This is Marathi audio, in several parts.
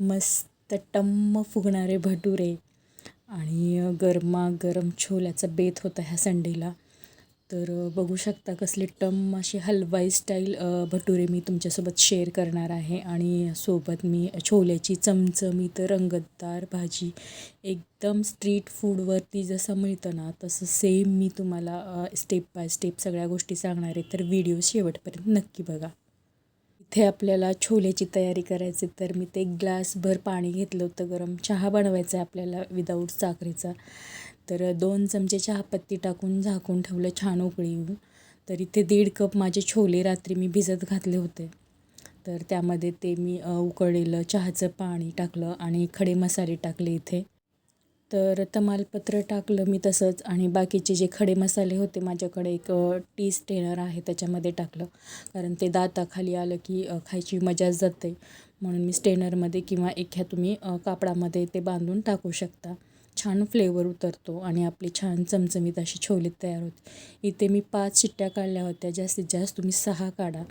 मस्त टम्म फुगणारे भटुरे आणि गरमागरम छोल्याचा बेत होता ह्या संडेला. तर बघू शकता कसले टम्म असे हलवाई स्टाईल भटुरे मी तुमच्यासोबत शेअर करणार आहे. आणि सोबत मी छोल्याची चमचमीत रंगतदार भाजी एकदम स्ट्रीट फूडवरती जसं मिळतं ना तसं सेम मी तुम्हाला स्टेप बाय स्टेप सगळ्या गोष्टी सांगणार आहे. तर व्हिडिओ शेवटपर्यंत नक्की बघा. इथे आपल्याला छोल्याची तयारी करायची तर मी ते एक ग्लासभर पाणी घेतलं होतं गरम चहा बनवायचा आहे आपल्याला विदाऊट साखरेचा. तर दोन चमचे चहापत्ती टाकून झाकून ठेवलं छान उकळी येऊन. तर इथे दीड कप माझे छोले रात्री मी भिजत घातले होते. तर त्यामध्ये ते मी उकळलेलं चहाचं पाणी टाकलं आणि खडे मसाले टाकले इथे. तर तमालपत्र टाकलं मी तसंच आणि बाकीचे जे खडे मसाले होते माझ्याकडे एक टी स्टेनर आहे त्याच्यामध्ये टाकलं. कारण ते दाताखाली आलं की खायची मजाच जाते. म्हणून मी स्टेनरमध्ये किंवा एख्या तुम्ही कापडामध्ये ते बांधून टाकू शकता. छान फ्लेवर उतरतो आणि आपली छान चमचमीत अशी छोले तयार होते. इथे मी पाच शिट्ट्या काढल्या होत्या. जास्तीत जास्त तुम्ही सहा काढा.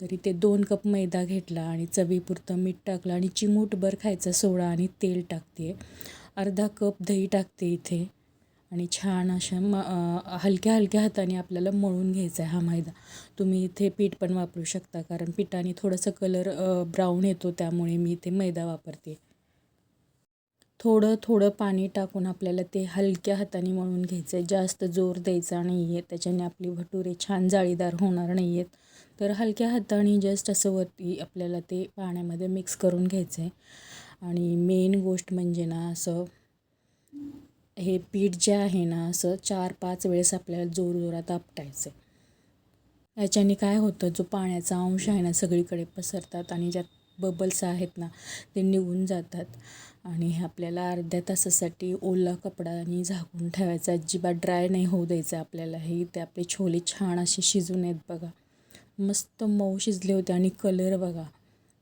तर इथे दोन कप मैदा घेतला आणि चवीपुरतं मीठ टाकलं आणि चिमूटभर खायचा सोडा आणि तेल टाकते अर्धा कप दही टाकते इथे. आणि छान अशा म हलक्या हलक्या हाताने आपल्याला मळून घ्यायचा आहे हा मैदा. तुम्ही इथे पीठ पण वापरू शकता कारण पिठाने थोडंसं कलर ब्राऊन येतो त्यामुळे मी इथे मैदा वापरते. थोडं थोडं पाणी टाकून आपल्याला ते हलक्या हाताने मळून घ्यायचं आहे जास्त जोर द्यायचा नाही आहे त्याच्याने आपली भटुरे छान जाळीदार होणार नाही आहेत तर हलक्या हाताने जस्ट असं वरती आपल्याला ते पाण्यामध्ये मिक्स करून घ्यायचं आहे आणि मेन गोष्ट म्हणजे ना असं हे पीठ जे आहे ना असं चार पाच वेळेस आपल्याला जोरजोरात आपटायचं आहे याच्याने काय होतं जो पाण्याचा अंश आहे ना सगळीकडे पसरतात आणि ज्यात बबल्स आहेत ना ते निघून जातात. आणि हे आपल्याला अर्ध्या तासासाठी ओला कपडाने झाकून ठेवायचा अजिबात ड्राय नाही होऊ द्यायचं आपल्याला. हे ते आपले छोले छान असे शिजून आहेत बघा. मस्त मऊ शिजले होते आणि कलर बघा.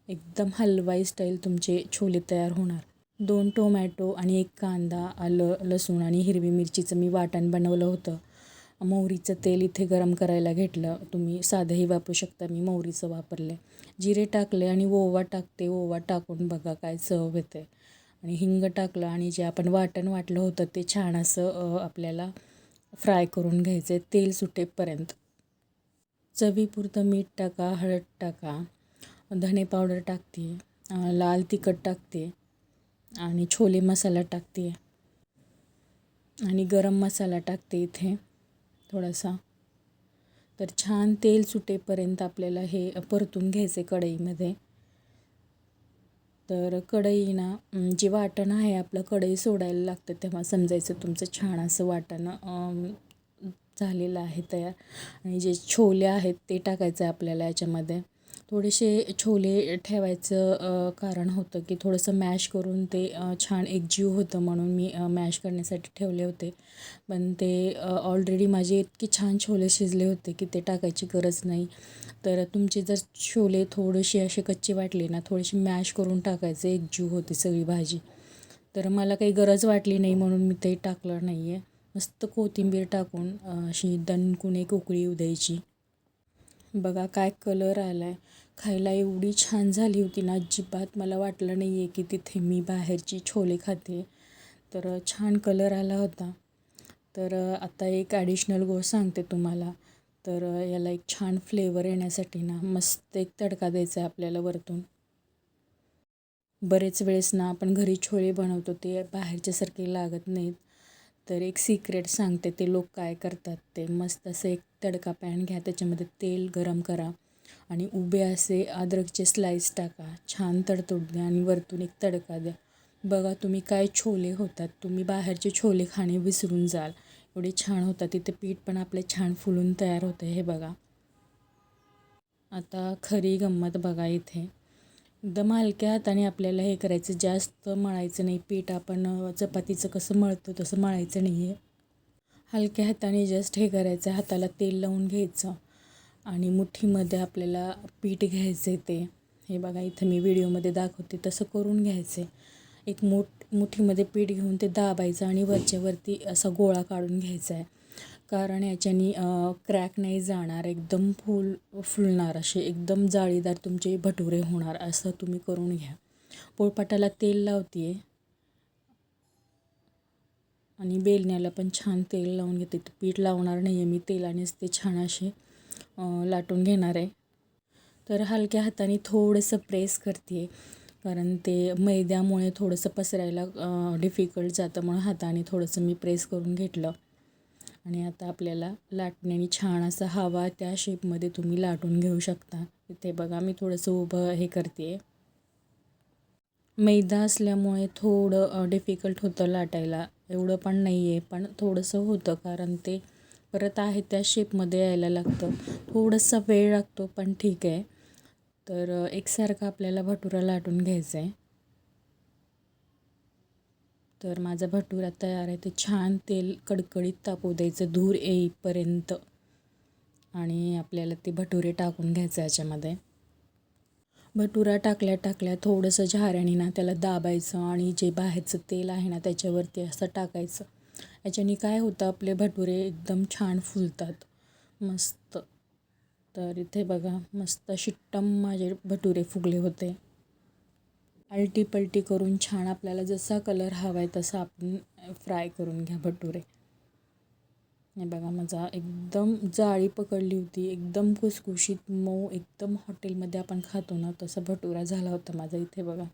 एकदम हलवाई स्टाईल तुमचे छोले तयार होणार. दोन टोमॅटो आणि एक कांदा आलं लसूण आणि हिरवी मिरचीचं मी वाटण बनवलं होतं. मोहरीचं तेल इथे गरम करायला घेतलं. तुम्ही साधंही वापरू शकता मी मोहरीचं वापरले जिरे टाकले आणि ओवा टाकते. ओवा टाकून बघा काय चव येते. आणि हिंग टाकलं आणि जे आपण वाटण वाटलं होतं ते छान असं आपल्याला फ्राय करून घ्यायचं आहे तेल सुटेपर्यंत. चवीपुरतं मीठ टाका हळद टाका. धणे पावडर टाकते लाल तिखट टाकते आणि छोले मसाला टाकते. आणि गरम मसाला टाकते इथे थोडासा. तर छान तेल सुटेपर्यंत आपल्याला हे परतून घ्यायचे कढईमध्ये. तर कढई ना जे वाटण आहे आपलं कढई सोडायला लागतं तेव्हा समजायचं तुमचं छान असं वाटण झालेलं आहे तयार. आणि जे छोले आहेत ते टाकायचं आहे आपल्याला याच्यामध्ये. थोडेसे छोले ठेवायचं कारण होतं की थोडंसं मॅश करून ते छान एकजीव होतं म्हणून मी मॅश करण्यासाठी ठेवले होते. पण ते ऑलरेडी माझे इतके छान छोले शिजले होते की ते टाकायची गरज नाही. तर तुमचे जर छोले थोडेसे असे कच्चे वाटले ना थोडेसे मॅश करून टाकायचे एकजीव होते सगळी भाजी. तर मला काही गरज वाटली नाही म्हणून मी ते टाकलं नाही आहे मस्त कोथिंबीर टाकून अशी दणकून एक उकळी द्यायची. बघा काय कलर आला आहे खायला एवढी छान झाली होती ना अजिबात. मला वाटलं नाही आहे की तिथे मी बाहेरची छोले खाते. तर छान कलर आला होता. तर आता एक ॲडिशनल गोष्ट सांगते तुम्हाला. तर याला एक छान फ्लेवर येण्यासाठी ना मस्त एक तडका द्यायचा आहे आपल्याला वरतून. बरेच वेळेस ना आपण घरी छोले बनवतो ते बाहेरच्यासारखे लागत नाहीत. तर एक सिक्रेट सांगते ते लोक काय करतात ते मस्त असं एक तडका पॅन घ्या त्याच्यामध्ये तेल गरम करा. आणि उभे असे अद्रकचे स्लाईस टाका. छान तडतोड द्या आणि वरतून एक तडका द्या. बघा तुम्ही काय छोले होतात. तुम्ही बाहेरचे छोले खाणे विसरून जाल. एवढे छान होतात. तिथे पीठ पण आपले छान फुलून तयार होतं हे बघा. आता खरी गंमत बघा इथे. एकदम हलक्या हाताने आपल्याला हे करायचं. जास्त मळायचं नाही. पीठ आपण चपातीचं कसं मळतो तसं मळायचं नाही आहे हलक्या हाताने जस्ट हे करायचं. हाताला तेल लावून घ्यायचं. आणि मुठीमध्ये आपल्याला पीठ घ्यायचं आहे ते. हे बघा इथं मी व्हिडिओमध्ये दाखवते. तसं करून घ्यायचं आहे एक मोठ मुठीमध्ये पीठ घेऊन ते दाबायचं आणि वरच्यावरती असा गोळा काढून घ्यायचा आहे कारण याच्यानी क्रॅक नाही जाणार. एकदम फुल फुलणार असे. एकदम जाळीदार तुमचे भटुरे होणार. असं तुम्ही करून घ्या. पोळपाटाला तेल लावते आणि बेलण्याला पण छान तेल लावून घेते. पीठ लावणार नाही आहे मी. तेलानेच ते छान असे लाटून घेणार आहे. तर हलक्या हाताने थोडंसं प्रेस करते. कारण ते मैद्यामुळे थोडंसं पसरायला डिफिकल्ट जातं म्हणून हाताने थोडंसं मी प्रेस करून घेतलं. आणि आता आपल्याला लाटण्याने छान असा हवा त्या शेपमध्ये तुम्ही लाटून घेऊ शकता. इथे बघा मी थोडंसं उभं हे करते. मैदा असल्यामुळे थोडं डिफिकल्ट होतं लाटायला. एवढं पण नाही आहे पण थोडंसं होतं कारण ते परत आहे त्या शेपमध्ये यायला लागतं. थोडासा वेळ लागतो पण ठीक आहे. तर एकसारखा आपल्याला भटुरा लाटून घ्यायचा आहे तर माझा भटुरा तयार आहे. ते छान तेल कडकडीत तापू द्यायचं. धूर येईपर्यंत. आणि आपल्याला ते भटुरे टाकून घ्यायचं याच्यामध्ये. भटुरा टाकल्या टाकल्या थोडंसं झाऱ्याने ना त्याला दाबायचं आणि जे बाहेरचं तेल आहे ना त्याच्यावरती असं टाकायचं. याच्याने काय होतं आपले भटुरे एकदम छान फुलतात. मस्त. तर इथे बघा मस्त शिट्टम माझे भटुरे फुगले होते. आलटी पलटी करून छान आपल्याला जसा कलर हवा आहे तसा आपण फ्राय करून घ्या भटुरे. हे बघा माझा एकदम जाळी पकडली होती एकदम खुसखुशीत मऊ एकदम हॉटेलमध्ये आपण खातो ना तसा भटुरा झाला होता माझा इथे बघा.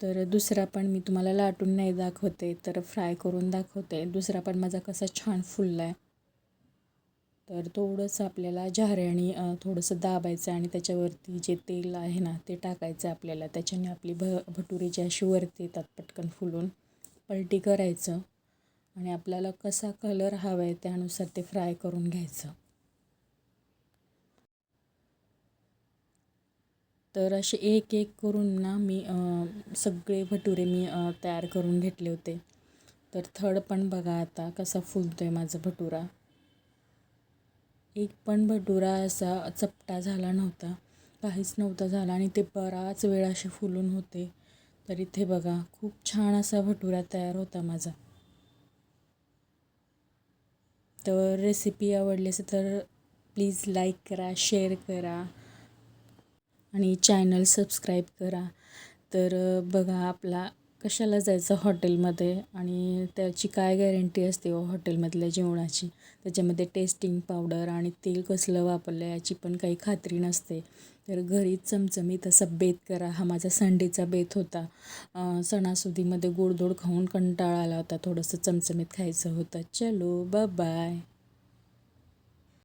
तर दुसरा पण मी तुम्हाला लाटून नाही दाखवते तर फ्राय करून दाखवते. दुसरा पण माझा कसा छान फुलला आहे तर थोडंसं आपल्याला झाऱ्याने थोडंसं दाबायचं आणि त्याच्यावरती जे तेल आहे ना ते टाकायचं आपल्याला. त्याच्याने आपली भ भटुरी जी अशी वरती येतात पटकन फुलून पलटी करायचं आणि आपल्याला कसा कलर हवा आहे त्यानुसार ते फ्राय करून घ्यायचं. तर असे एक एक करून ना मी सगळे भटुरे मी तयार करून घेतले होते. तर थर्ड पण बघा आता कसा फुलतो आहे माझा भटुरा. एक पण भटुरा असा चपटा झाला नव्हता काहीच नव्हता झाला आणि ते बराच वेळ असे फुलून होते. तर इथे बघा खूप छान असा भटुरा तयार होता माझा. तर रेसिपी आवडली असेल तर प्लीज लाईक करा शेअर करा. आणि चॅनल सबस्क्राईब करा. तर बघा आपला कशाला जायचं हॉटेलमध्ये आणि त्याची काय गॅरंटी असते हो हॉटेलमधल्या जेवणाची? त्याच्यामध्ये टेस्टिंग पावडर आणि तेल कसलं वापरलं याची पण काही खात्री नसते. तर घरीच चमचमीत असा बेत करा. हा माझा संडेचा बेत होता. सणासुदीमध्ये गोडधोड खाऊन कंटाळा आला होता. थोडंसं चमचमीत खायचं होतं. चलो बाय